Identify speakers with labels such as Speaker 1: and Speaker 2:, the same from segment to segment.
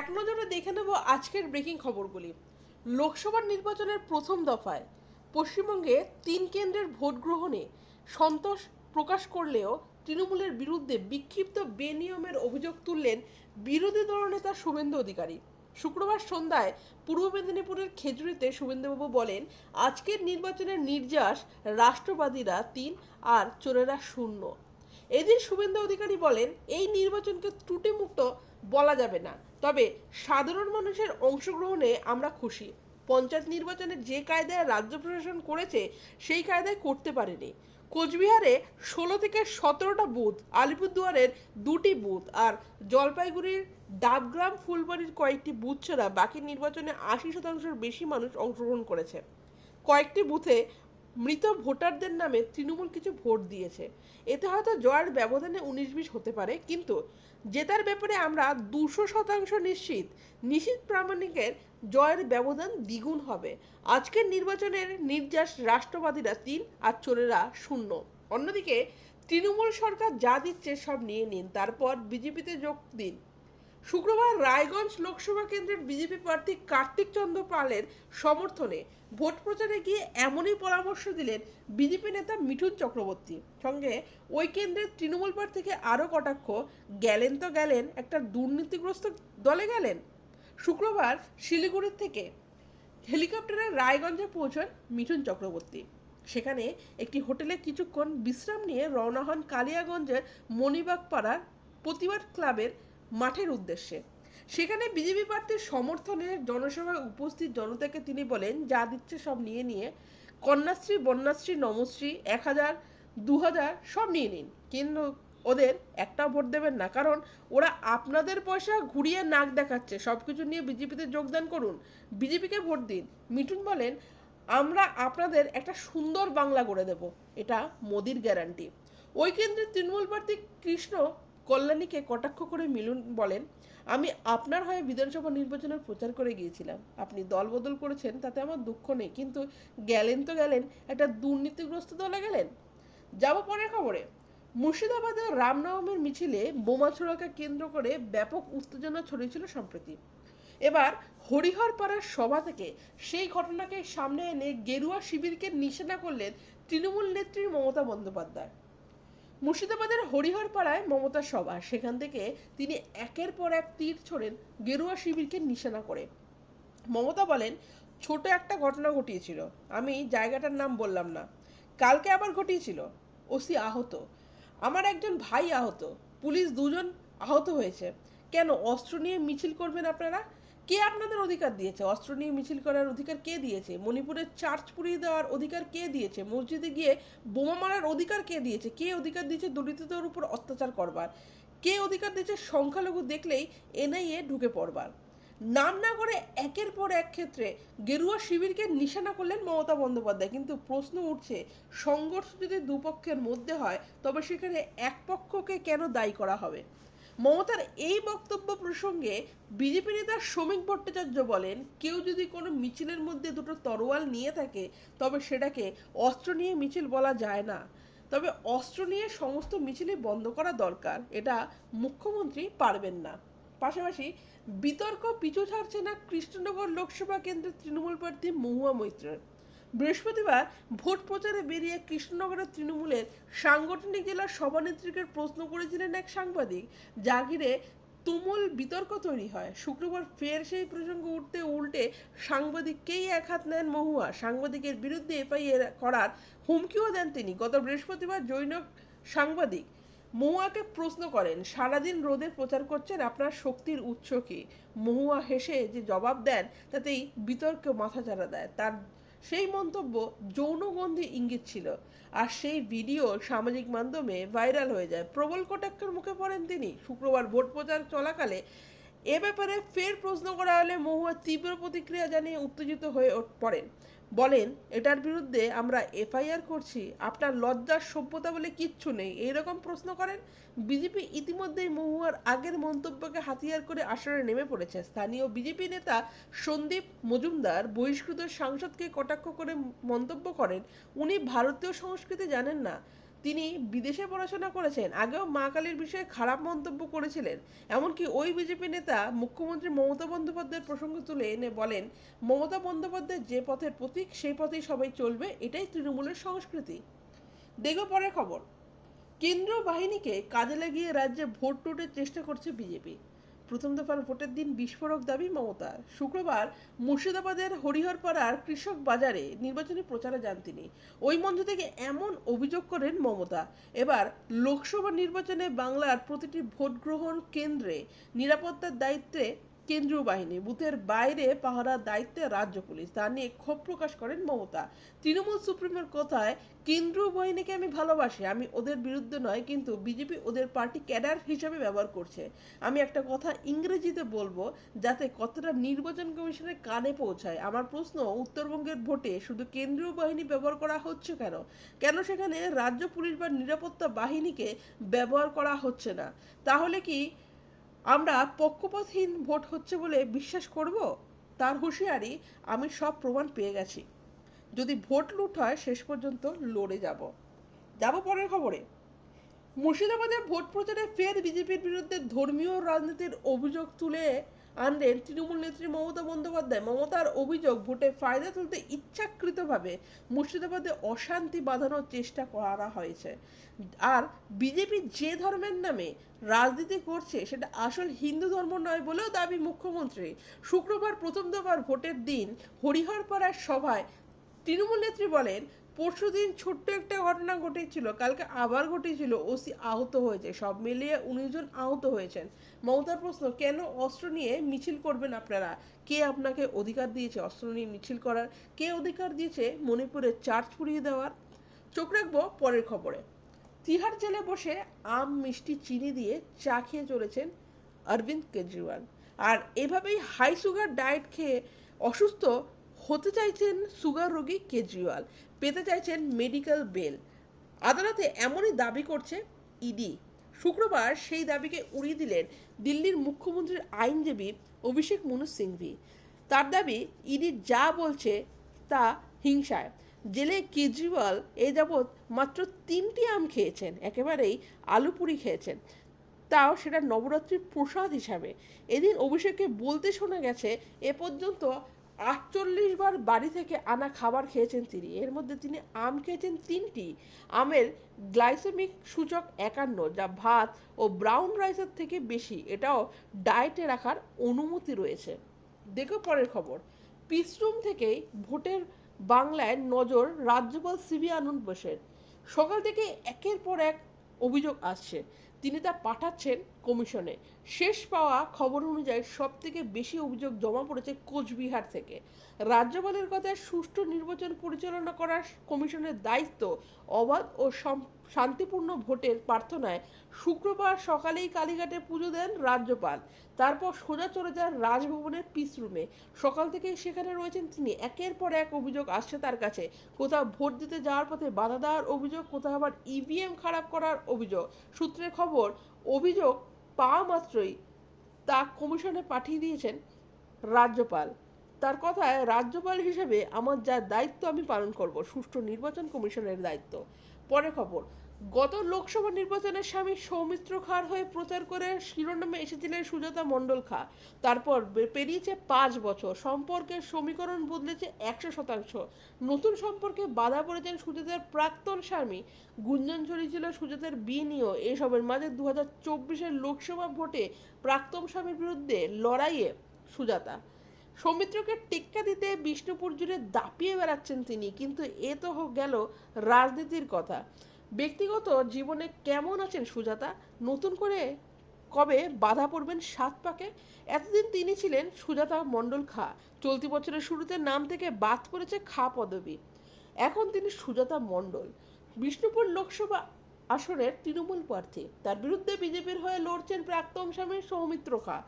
Speaker 1: এক নজরে দেখে নেব আজকের ব্রেকিং খবরগুলি। লোকসভা নির্বাচনের প্রথম দফায় পশ্চিমবঙ্গে তিন কেন্দ্রের ভোট গ্রহণে সন্তোষ প্রকাশ করলেও তৃণমূলের বিরুদ্ধে বিক্ষিপ্ত বেনিয়মের অভিযোগ তুললেন বিরোধী দলনেতা শুভেন্দু অধিকারী। শুক্রবার সন্ধ্যায় পূর্ব মেদিনীপুরের খেজুরিতে শুভেন্দুবাবু বলেন, আজকের নির্বাচনের নির্যাস রাষ্ট্রবাদীরা তিন আর চোরেরা শূন্য। এদিন শুভেন্দু অধিকারী বলেন, এই নির্বাচনকে ত্রুটিমুক্ত বলা যাবে না। তবে সাধারণ মানুষের অংশগ্রহণে আমরা খুশি। পঞ্চায়েত নির্বাচনে যে কায়দায় রাজ্য প্রশাসন করেছে, সেই কায়দায় করতে পারেনি। কোচবিহারে ষোলো থেকে সতেরোটা বুথ, আলিপুরদুয়ারের দুটি বুথ আর জলপাইগুড়ির ডাবগ্রাম ফুলবাড়ির কয়েকটি বুথ ছাড়া বাকি নির্বাচনে আশি শতাংশের বেশি মানুষ অংশগ্রহণ করেছে। কয়েকটি বুথে মৃত ভোটারদের নামে তৃণমূল কিছু ভোট দিয়েছে। এতে হয়তো জয়ের ব্যবধানে উনিশ বিশ হতে পারে, কিন্তু জেতার ব্যাপারে আমরা দুশো শতাংশ নিশ্চিত নিশ্চিত প্রামাণিকের জয়ের ব্যবধান দ্বিগুণ হবে। আজকের নির্বাচনের নির্যাস রাষ্ট্রবাদীরা তিন আর চোরেরা শূন্য। অন্যদিকে তৃণমূল সরকার যা দিচ্ছে সব নিয়ে নিন, তারপর বিজেপিতে যোগ দিন। শুক্রবার রায়গঞ্জ লোকসভা কেন্দ্রের বিজেপি প্রার্থী কার্তিক চন্দ্র পালের সমর্থনে ভোট প্রচারে গিয়ে এমনই পরামর্শ দিলেন বিজেপি নেতা মিঠুন চক্রবর্তী। সঙ্গে ওই কেন্দ্রের তৃণমূল প্রার্থীকে আরও কটাক্ষ, গেলেন তো গেলেন, একটা দুর্নীতিগ্রস্ত দলে গেলেন। শুক্রবার শিলিগুড়ির থেকে হেলিকপ্টারে রায়গঞ্জে পৌঁছন মিঠুন চক্রবর্তী। সেখানে একটি হোটেলে কিছুক্ষণ বিশ্রাম নিয়ে রওনা হন কালিয়াগঞ্জের মণিবাগ পাড়ার প্রতিবাদ ক্লাবের মাঠের উদ্দেশ্যে। সেখানে বিজেপি প্রার্থীর সমর্থনে জনসভায় উপস্থিত জনতাকে তিনি বলেন, যা দিচ্ছে সব নিয়ে নিয়ে। কন্যাশ্রী, বন্যাশ্রী নমশ্রী এক হাজার, দু হাজার, সব নিয়ে নিন। কিন্তু ওদের একটা ভোট দেবেন না। কারণ ওরা আপনাদের পয়সা ঘুরিয়ে নাক দেখাচ্ছে। সবকিছু নিয়ে বিজেপিতে যোগদান করুন। বিজেপিকে ভোট দিন। মিঠুন বলেন, আমরা আপনাদের একটা সুন্দর বাংলা করে দেব। এটা মোদির গ্যারান্টি। ওই কেন্দ্রের তৃণমূল প্রার্থী কৃষ্ণ কল্যাণীকে কটাক্ষ করে মিলুন বলেন, আমি আপনার হয়ে বিধানসভা নির্বাচনের প্রচার করে গিয়েছিলাম। আপনি দল বদল করেছেন, তাতে আমার দুঃখ নেই, কিন্তু গেলেন তো গেলেন, একটা দুর্নীতিগ্রস্ত দলে গেলেন। যাব পরের খবরে। মুর্শিদাবাদের রামনবমীর মিছিলে বোমা ছোড়াকে কেন্দ্র করে ব্যাপক উত্তেজনা ছড়িয়েছিল সম্প্রতি। এবার হরিহর পাড়ার সভা থেকে সেই ঘটনাকে সামনে এনে গেরুয়া শিবিরকে নিশানা করলেন তৃণমূল নেত্রী মমতা বন্দ্যোপাধ্যায়। মুর্শিদাবাদের হরিহর পাড়ায় মমতার সভা। সেখান থেকে তিনি একের পর এক তীর ছোড়েন গেরুয়া শিবিরকে নিশানা করে। মমতা বলেন, ছোট একটা ঘটনা ঘটিয়েছিল। আমি জায়গাটার নাম বললাম না। কালকে আবার ঘটিয়েছিল। ওসি আহত। আমার একজন ভাই আহত। পুলিশ দুজন আহত হয়েছে। কেন, অস্ত্র নিয়ে মিছিল করবেন আপনারা? কে আপনাদের অধিকার দিয়েছে? অস্ত্র নিয়ে মিছিল করার অধিকার কে দিয়েছে? মণিপুরের চার্চ পুড়িয়ে দেওয়ার অধিকার কে দিয়েছে? মসজিদে গিয়ে বোমা মারার অধিকার কে দিয়েছে? কে অধিকার দিয়েছে দলিতদের উপর অত্যাচার করবার? কে অধিকার দিয়েছে সংখ্যালঘু দেখলেই এনআইএ ঢুকে পড়বার? নাম না করে একের পর এক ক্ষেত্রে গেরুয়া শিবিরকে নিশানা করলেন মমতা বন্দ্যোপাধ্যায়। কিন্তু প্রশ্ন উঠছে, সংঘর্ষ যদি দুপক্ষের মধ্যে হয়, তবে সেখানে এক পক্ষকে কেন দায়ী করা হবে? মমতার এই বক্তব্য প্রসঙ্গে বিজেপি নেতা শ্রমিক ভট্টাচার্য বলেন, কেউ যদি কোনো মিছিলের মধ্যে দুটো তরোয়াল নিয়ে থাকে, তবে সেটাকে অস্ত্র নিয়ে মিছিল বলা যায় না। তবে অস্ত্র নিয়ে সমস্ত মিছিলই বন্ধ করা দরকার, এটা মুখ্যমন্ত্রী পারবেন না। পাশাপাশি বিতর্ক পিছু ছাড়ছে না কৃষ্ণনগর লোকসভা কেন্দ্রের তৃণমূল প্রার্থী মহুয়া মৈত্রের বৃহস্পতিবার ভোট প্রচারে বেরিয়ে কৃষ্ণনগরের তৃণমূলের সাংগঠনিক জেলার সভানেত্রীকে প্রশ্ন করেছিলেন এক সাংবাদিক। যা ঘিরে তুমুল বিতর্ক তৈরি হয়। শুক্রবার ফের সেই প্রসঙ্গ উঠতে উল্টে সাংবাদিককেই এক হাত নেন মহুয়া। সাংবাদিকের বিরুদ্ধে এফআইআর করার হুমকিও দেন তিনি। গত বৃহস্পতিবার জৈনক সাংবাদিক মহুয়াকে প্রশ্ন করেন, সারাদিন রোদে প্রচার করছেন, আপনার শক্তির উৎস কি? মহুয়া হেসে যে জবাব দেন, তাতেই বিতর্ক মাথাচাড়া দেয়। তার সেই মন্তব্য যৌনগন্ধে ইঙ্গিত ছিল। আর সেই ভিডিও সামাজিক মাধ্যমে ভাইরাল হয়ে যায়। প্রবল কটাক্ষের মুখে পড়েন তিনি। শুক্রবার ভোট প্রচার চলাকালে এ ব্যাপারে ফের প্রশ্ন করা হলে মহুয়া তীব্র প্রতিক্রিয়া জানিয়ে উত্তেজিত হয়ে পড়েন। বলেন, এটার বিরুদ্ধে আমরা এফআইআর করছি, আপনার লজ্জার সভ্যতা বলে কিচ্ছু নেই। এইরকম প্রশ্ন করেন, বিজেপি ইতিমধ্যেই মহুয়ার আগের মন্তব্যকে হাতিয়ার করে আসরে নেমে পড়েছে। স্থানীয় বিজেপি নেতা সন্দীপ মজুমদার বহিষ্কৃত সাংসদকে কটাক্ষ করে মন্তব্য করেন, উনি ভারতীয় সংস্কৃতি জানেন না। তিনি বিদেশে পড়াশোনা করেছেন, আগেও মা কালীর বিষয়ে খারাপ মন্তব্য করেছিলেন। এমনকি ওই বিজেপি নেতা মুখ্যমন্ত্রী মমতা বন্দ্যোপাধ্যায়ের প্রসঙ্গ তুলে এনে বলেন, মমতা বন্দ্যোপাধ্যায় যে পথের প্রতীক, সেই পথেই সবাই চলবে, এটাই তৃণমূলের সংস্কৃতি। দেখো পরের খবর। কেন্দ্রীয় বাহিনীকে কাজে লাগিয়ে রাজ্যে ভোট টোটের চেষ্টা করছে বিজেপি। প্রথম দফার ভোটের দিন বিস্ফোরক দাবি মমতার শুক্রবার মুর্শিদাবাদের হরিহরপাড়ার কৃষক বাজারে নির্বাচনী প্রচারে যান তিনি। ওই মঞ্চ থেকে এমন অভিযোগ করেন মমতা। এবার লোকসভা নির্বাচনে বাংলার প্রতিটি ভোট গ্রহণ কেন্দ্রে নিরাপত্তার দায়িত্বে কেন্দ্রীয় বাহিনী। বুথের বাইরে পাহারার দায়িত্বে রাজ্য পুলিশ। তা নিয়ে ক্ষোভ প্রকাশ করেন মমতা। তৃণমূল সুপ্রিমের কথায়, কেন্দ্রীয় বাহিনীকে আমি ভালোবাসি। আমি ওদের বিরুদ্ধে নয়, কিন্তু বিজেপি ওদের পার্টি ক্যাডার হিসাবে ব্যবহার করছে। আমি একটা কথা ইংরেজিতে বলব, যাতে কতটা নির্বাচন কমিশনের কানে পৌঁছায়। আমার প্রশ্ন, উত্তরবঙ্গের ভোটে শুধু কেন্দ্রীয় বাহিনী ব্যবহার করা হচ্ছে কেন? কেন সেখানে রাজ্য পুলিশ বা নিরাপত্তা বাহিনীকে ব্যবহার করা হচ্ছে না? তাহলে কি আমরা পক্ষপাতহীন ভোট হচ্ছে বলে বিশ্বাস করব? তার হুঁশিয়ারি আমি সব প্রমাণ পেয়ে গেছি। যদি ভোট লুট হয়, শেষ পর্যন্ত লড়ে যাব। যাব পরের খবরে। মুর্শিদাবাদে ভোট প্রচারে ফের বিজেপির বিরুদ্ধে ধর্মীয় রাজনীতির অভিযোগ তুলে আনলেন তৃণমূল নেত্রী মমতা বন্দ্যোপাধ্যায়। মমতার অভিযোগ, ভোটে ফায়দা তুলতে ইচ্ছাকৃতভাবে মুর্শিদাবাদে অশান্তি বাঁধানোর চেষ্টা করা হয়েছে। আর বিজেপি যে ধর্মের নামে রাজনীতি করছে, সেটা আসল হিন্দু ধর্ম নয় বলেও দাবি মুখ্যমন্ত্রী। শুক্রবার প্রথম দফার ভোটের দিন হরিহরপাড়ার সভায় তৃণমূল নেত্রী বলেন পরশুদিন ছোট্ট একটা ঘটনা ঘটেছিল, কালকে আবার ঘটেছিল, ওসি আহত হয়েছে, সব মিলিয়ে উনিশ জন আহত হয়েছেন। মমতার প্রশ্ন, কেন অস্ত্র নিয়ে মিছিল করবেন আপনারা? কে আপনাকে অধিকার দিয়েছে অস্ত্র নিয়ে মিছিল করার? কে অধিকার দিয়েছে মণিপুরে চার্জ পুড়িয়ে দেওয়ার? চোখ রাখব পরের খবরে। তিহার জেলে বসে আম, মিষ্টি, চিনি দিয়ে চা খেয়ে চলেছেন অরবিন্দ কেজরিওয়াল। আর এভাবেই হাই সুগার ডায়েট খেয়ে অসুস্থ হতে চাইছেন সুগার রোগী কেজরিওয়াল। পেতে চাইছেন মেডিকেল বেল। আদালতে এমনই দাবি করছে ইডি। শুক্রবার সেই দাবিকে উড়িয়ে দিলেন দিল্লির মুখ্যমন্ত্রীর আইনজীবী অভিষেক মনু সিংভি। তার দাবি, ইডি যা বলছে তা হিংসায়। জেলে কেজরিওয়াল এ যাবৎ মাত্র তিনটি আম খেয়েছেন, একেবারেই আলু পুরি খেয়েছেন। তাও সেটা নবরাত্রির প্রসাদ হিসাবে। এদিন অভিষেককে বলতে শোনা গেছে, এ পর্যন্ত আটচল্লিশ বার বাড়ি থেকে আনা খাবার খেয়েছেন তিনি। এর মধ্যে তিনি আম খেয়েছেন তিনটি। আমের গ্লাইসেমিক সূচক একান্ন, যা ভাত ও ব্রাউন রাইসের থেকে বেশি। এটাও ডায়েটে রাখার অনুমতি রয়েছে। দেখো পরের খবর। পিসরুম থেকেই ভোটের বাংলায় নজর রাজ্যপাল সিবি আনন্দ বোসের। সকাল থেকে একের পর এক অভিযোগ আসছে। তিনি তা পাঠাচ্ছেন কমিশনে। শেষ পাওয়া খবর অনুযায়ী সব থেকে বেশি অভিযোগ জমা পড়েছে কোচবিহার থেকে। রাজ্যপালের কথায় সুষ্ঠু নির্বাচন পরিচালনা করার কমিশনের দায়িত্ব অবাধ ও শান্তিপূর্ণ ভোটের প্রার্থনায় শুক্রবার সকালেই কালীঘাটে পুজো দেন রাজ্যপাল। তারপর সোজা চলে যান রাজভবনের পিস রুমে। সকাল থেকে সেখানে রয়েছেন তিনি। একের পর এক অভিযোগ আসছে তার কাছে। কোথাও ভোট দিতে যাওয়ার পথে বাধা দেওয়ার অভিযোগ, কোথাও আবার ইভিএম খারাপ করার অভিযোগ। সূত্রের খবর অভিযোগ পাওয়া মাত্রই তা কমিশনে পাঠিয়ে দিয়েছেন রাজ্যপাল। তার কথায় রাজ্যপাল হিসেবে আমার যা দায়িত্ব আমি পালন করব, সুষ্ঠু নির্বাচন কমিশনের দায়িত্ব। পরে খবর গত লোকসভা নির্বাচনে স্বামী সৌমিত্র খার হয়ে প্রচার করে শিরোনামে এসেছিলেন সুজাতা মণ্ডল খা। তারপর পেরিয়েছে পাঁচ বছর। সম্পর্কের সমীকরণ বদলেছে একশো শতাংশ। নতুন সম্পর্কে বাধা পড়েছেন সুজাতার প্রাক্তন স্বামী। গুঞ্জন ছড়িয়েছিল সুজাতার বিয়ে নিয়েও। এসবের মাঝে দু হাজার চব্বিশের লোকসভা ভোটে প্রাক্তন স্বামীর বিরুদ্ধে লড়াইয়ে সুজাতা। সৌমিত্রকে টেক্কা দিতে বিষ্ণুপুর জুড়ে দাপিয়ে বেড়াচ্ছেন তিনি। কিন্তু এ তো গেল রাজনীতির কথা। ব্যক্তিগত জীবনে কেমন আছেন সুজাতা? নতুন করে কবে বাধা পড়বেন সাত পাকে? এতদিন তিনি ছিলেন সুজাতা মণ্ডল খা। চলতি বছরের শুরুতে নাম থেকে বাদ পড়েছে খা পদবী। এখন তিনি সুজাতা মণ্ডল। বিষ্ণুপুর লোকসভা আসনের তৃণমূল প্রার্থী। তার বিরুদ্ধে বিজেপির হয়ে লড়ছেন প্রাক্তন স্বামী সৌমিত্র খা।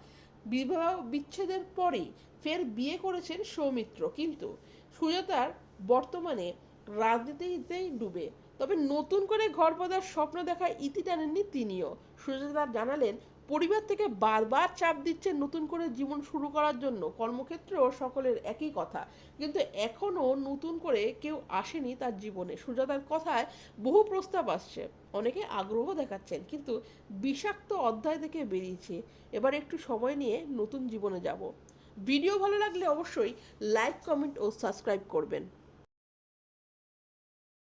Speaker 1: বিবাহ বিচ্ছেদের পরেই ফের বিয়ে করেছেন সৌমিত্র। কিন্তু সুজাতার বর্তমানে রাজনীতিতেই ডুবে। তবে নতুন করে ঘর বাঁধার স্বপ্ন দেখায় ইতি টানেননি তিনিও। সুজাতা জানালেন, পরিবার থেকে বারবার চাপ দিচ্ছে নতুন করে জীবন শুরু করার জন্য। কর্মক্ষেত্রেও সকলের একই কথা। কিন্তু এখনও নতুন করে কেউ আসেনি তার জীবনে। সুজাতার কথায় বহু প্রস্তাব আসছে। অনেকে আগ্রহ দেখাচ্ছেন, কিন্তু বিষাক্ত অধ্যায় থেকে বেরিয়েছে। এবার একটু সময় নিয়ে নতুন জীবনে যাব। ভিডিও ভালো লাগলে অবশ্যই লাইক, কমেন্ট ও সাবস্ক্রাইব করবেন।